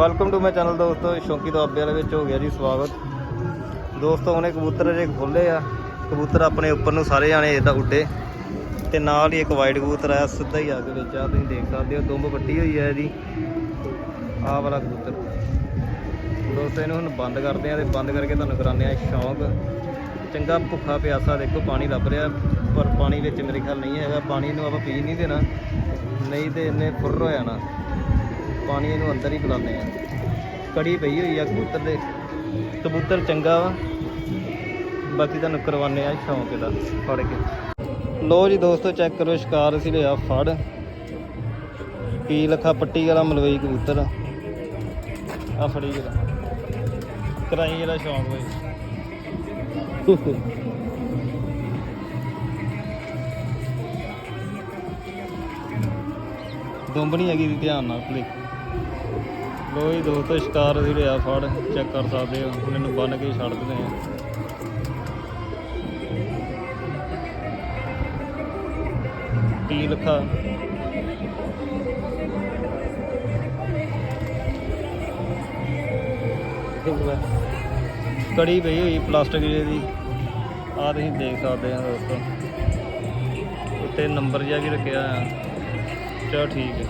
Welcome to my channel ਦੋਸਤੋ। ਸ਼ੌਂਕੀ ਦੁਆਬੇ ਵਾਲੇ ਵਿੱਚ ਹੋ ਗਿਆ ਜੀ ਸਵਾਗਤ। ਦੋਸਤੋ ਉਹਨੇ ਕਬੂਤਰ ਜੇ ਖੋਲੇ ਆ। ਕਬੂਤਰ ਆਪਣੇ ਉੱਪਰ ਨੂੰ ਸਾਰੇ ਜਾਣੇ ਇਦਾਂ ਉੱਡੇ। ਤੇ ਨਾਲ ਹੀ ਇੱਕ ਵਾਈਟ ਕਬੂਤਰ ਆਇਆ, ਸਿੱਧਾ ਹੀ ਆ ਕੇ ਵਿੱਚ ਆ। ਤੁਸੀਂ ਦੇਖ ਸਕਦੇ ਹੋ, ਦੁੰਬ ਵੱਟੀ ਹੋਈ ਹੈ ਇਹਦੀ। ਆਹ ਵਾਲਾ ਕਬੂਤਰ। ਦੋਸਤੋ, ਇਹਨੂੰ ਹੁਣ ਬੰਦ ਕਰਦੇ ਆ ਤੇ ਬੰਦ ਕਰਕੇ ਤੁਹਾਨੂੰ ਕਰਾਉਂਦੇ ਆ ਸ਼ੌਂਕ। ਚੰਗਾ ਭੁੱਖਾ ਪਿਆਸਾ ਦੇਖੋ, ਪਾਣੀ ਲੱਭ ਰਿਹਾ। ਪਰ ਪਾਣੀ ਵਿੱਚ ਮੇਰੇ ਖਿਆਲ ਨਹੀਂ ਹੈਗਾ। ਪਾਣੀ ਨੂੰ ਆਪਾਂ ਪੀ ਨਹੀਂ ਦੇਣਾ। ਨਹੀਂ ਤੇ ਇਹਨੇ ਫੁਰ ਹੋ ਜਾਣਾ। ਪਾਣੀ ਇਹਨੂੰ ਅੰਦਰ ਹੀ ਬੁਲਾਉਂਦੇ ਆ ਕੜੀ ਪਈ ਹੋਈ ਆ ਕਬੂਤਰ ਦੇ। ਕਬੂਤਰ ਚੰਗਾ ਵਾ। ਬਾਕੀ ਤੁਹਾਨੂੰ ਕਰਵਾਉਂਦੇ ਆ ਸ਼ੌਂਕ ਇਹਦਾ, ਫੜ ਕੇ। ਲੋ ਜੀ ਦੋਸਤੋ ਚੈੱਕ ਕਰੋ ਸ਼ਿਕਾਰ ਅਸੀਂ ਲਿਆ ਫੜ। ਕੀ ਲਖਾ ਪੱਟੀ ਵਾਲਾ ਮਲਵਈ ਕਬੂਤਰ। ਆ ਆਹ ਫੜੀ ਜਿਹੜਾ ਕਰਾਈ ਜਿਹੜਾ ਸ਼ੌਂਕ ਹੋਏ ਦੁੰਬਣੀ ਹੈਗੀ ਧਿਆਨ ਨਾਲ ਕਲਿੱਕ ਲੋ ਜੀ ਦੋਸਤੋ, ਸ਼ਿਕਾਰ ਅਸੀਂ ਲਿਆ ਫੜ ਚੈੱਕ ਕਰ ਸਕਦੇ ਹੋ। ਹੁਣ ਇਹਨੂੰ ਬੰਨ ਕੇ ਛੱਡ ਦਿੰਦੇ ਆ ਕੀ ਲਿਖਾ? ਕੜੀ ਪਈ ਹੋਈ, ਪਲਾਸਟਿਕ ਦੀ ਆਹ ਤੁਸੀਂ ਦੇਖ ਸਕਦੇ ਆ ਦੋਸਤੋ। ਉੱਤੇ ਨੰਬਰ ਜਿਹਾ ਵੀ ਰੱਖਿਆ ਆ ਚਲੋ ਠੀਕ ਹੈ।